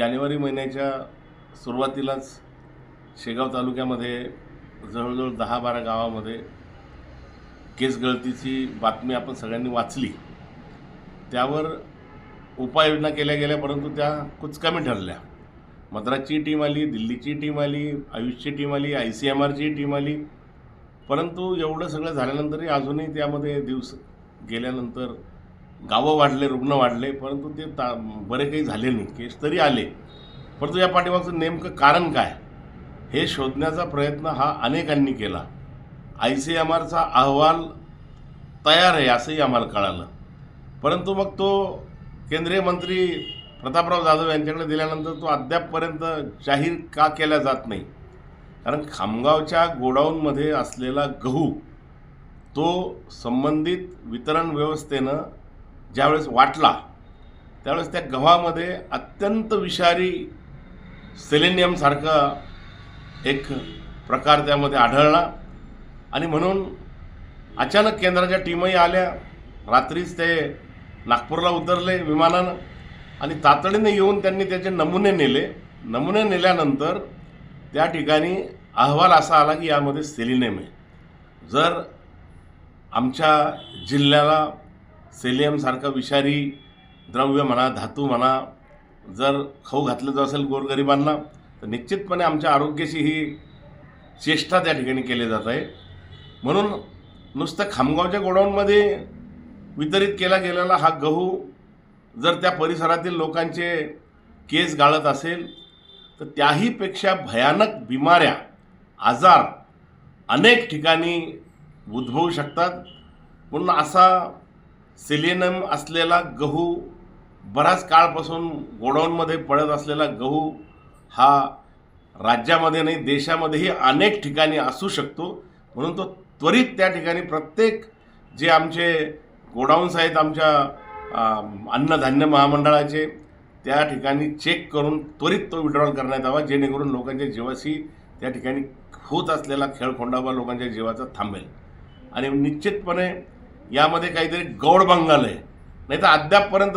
जानेवारी महिन्याच्या सुरुवातीलाच शेगाव तालुक्यामध्ये जवळजवळ दहा बारा गावामध्ये केस गळतीची बातमी आपण सगळ्यांनी वाचली. त्यावर उपाययोजना केल्या गेल्या परंतु त्या कुचकामी ठरल्या. मद्रासची टीम आली दिल्लीची टीम आली आयुषची टीम आली आय सी एम आरची टीम आली. परंतु एवढं सगळं झाल्यानंतरही अजूनही त्यामध्ये दिवस गेल्यानंतर गावं वाढले रुग्ण वाढले परंतु ते ता बरे काही झाले नाही. केस तरी आले. परंतु या पाठीमागचं नेमकं कारण काय? हे शोधण्याचा प्रयत्न हा अनेकांनी केला. आय सी एम आरचा अहवाल तयार आहे असंही आम्हाला कळालं. परंतु मग तो केंद्रीय मंत्री प्रतापराव जाधव यांच्याकडे दिल्यानंतर तो अद्यापपर्यंत जाहीर का केला जात नाही? कारण खामगावच्या गोडाऊनमध्ये असलेला गहू तो संबंधित वितरण व्यवस्थेनं ज्यावेळेस वाटला त्यावेळेस त्या गव्हामध्ये अत्यंत विषारी सेलेनियमसारखा एक प्रकार त्यामध्ये आढळला. आणि म्हणून अचानक केंद्राच्या टीमही आल्या. रात्रीच ते नागपूरला उतरले विमानानं आणि तातडीने येऊन त्यांनी त्याचे नमुने नेले. नमुने नेल्यानंतर त्या ठिकाणी अहवाल असा आला की यामध्ये सेलिनेम आहे. जर आमच्या जिल्ह्याला सेलियमसारखं विषारी द्रव्य म्हणा धातू म्हणा जर खाऊ घातलं जात असेल गोरगरिबांना तर निश्चितपणे आमच्या आरोग्याशी ही चेष्टा त्या ठिकाणी केली जात आहे. म्हणून नुसतं खामगावच्या गोडाऊनमध्ये वितरित केला गेलेला हा गहू जर त्या परिसरातील लोकांचे केस गाळत असेल तर त्याहीपेक्षा भयानक बिमाऱ्या आजार अनेक ठिकाणी उद्भवू शकतात. म्हणून असा सिलेनम असलेला गहू बराच काळपासून गोडाऊनमध्ये पडत असलेला गहू हा राज्यामध्ये नाही देशामध्येही अनेक ठिकाणी असू शकतो. म्हणून तो त्वरित त्या ठिकाणी प्रत्येक जे आमचे गोडाऊन्स आहेत आमच्या अन्नधान्य महामंडळाचे त्या ठिकाणी चेक करून त्वरित तो विड्रॉल करण्यात यावा जेणेकरून लोकांच्या जीवाशी त्या ठिकाणी होत असलेला खेळखोंडावा लोकांच्या जीवाचा थांबेल. आणि निश्चितपणे यामध्ये काहीतरी गौड बंगाल आहे. नाही तर अद्यापपर्यंत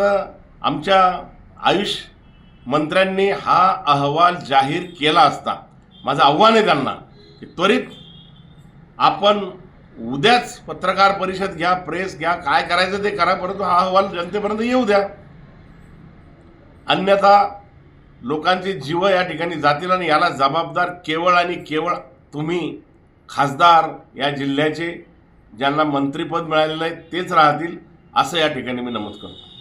आमच्या आयुष मंत्र्यांनी हा अहवाल जाहीर केला असता माझं आव्हान आहे त्यांना की त्वरित आपण उद्याच पत्रकार परिषद घ्या प्रेस घ्या काय करायचं ते करा परंतु हा अहवाल जनतेपर्यंत येऊ द्या. अन्यथा लोकांचे जीव या ठिकाणी जातील आणि याला जबाबदार केवळ आणि केवळ तुम्ही खासदार या जिल्ह्याचे ज्यांना मंत्रिपद मिळालेलं आहे तेच राहतील असं या ठिकाणी मी नमूद करतो.